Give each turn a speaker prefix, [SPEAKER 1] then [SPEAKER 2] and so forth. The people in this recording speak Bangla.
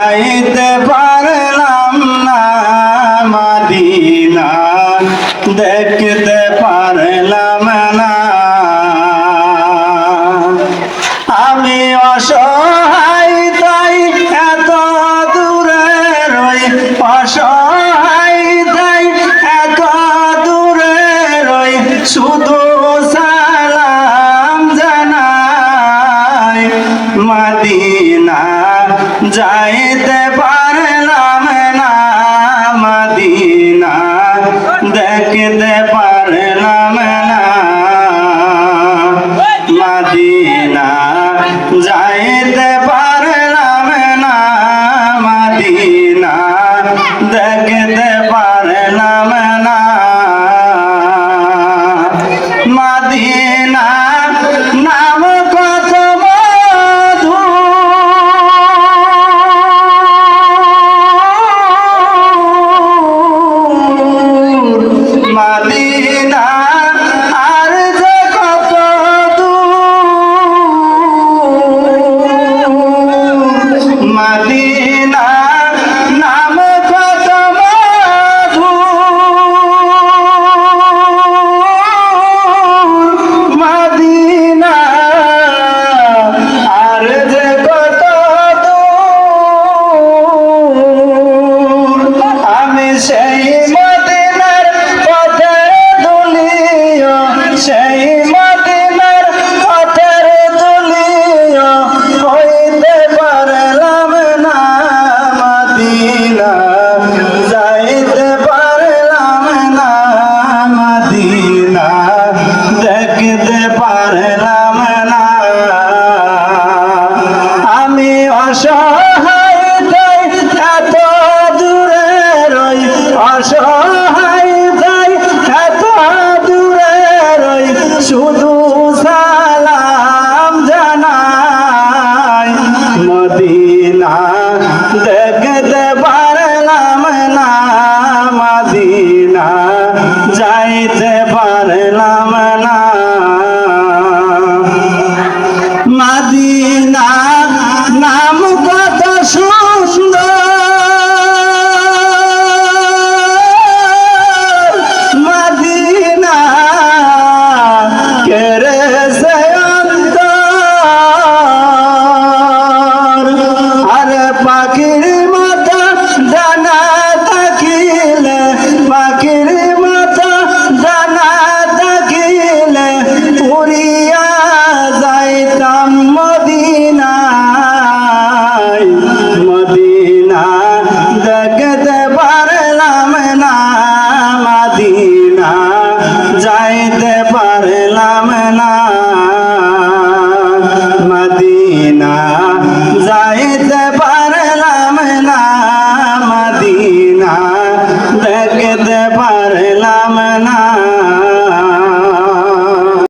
[SPEAKER 1] যাইতে পারলাম না মাদিনা দেখতে পারলাম না। আমি অসহায় তাই এত দূরে রই অসহায় যায় मदीना जगत भर नाम ना मदीना जाए না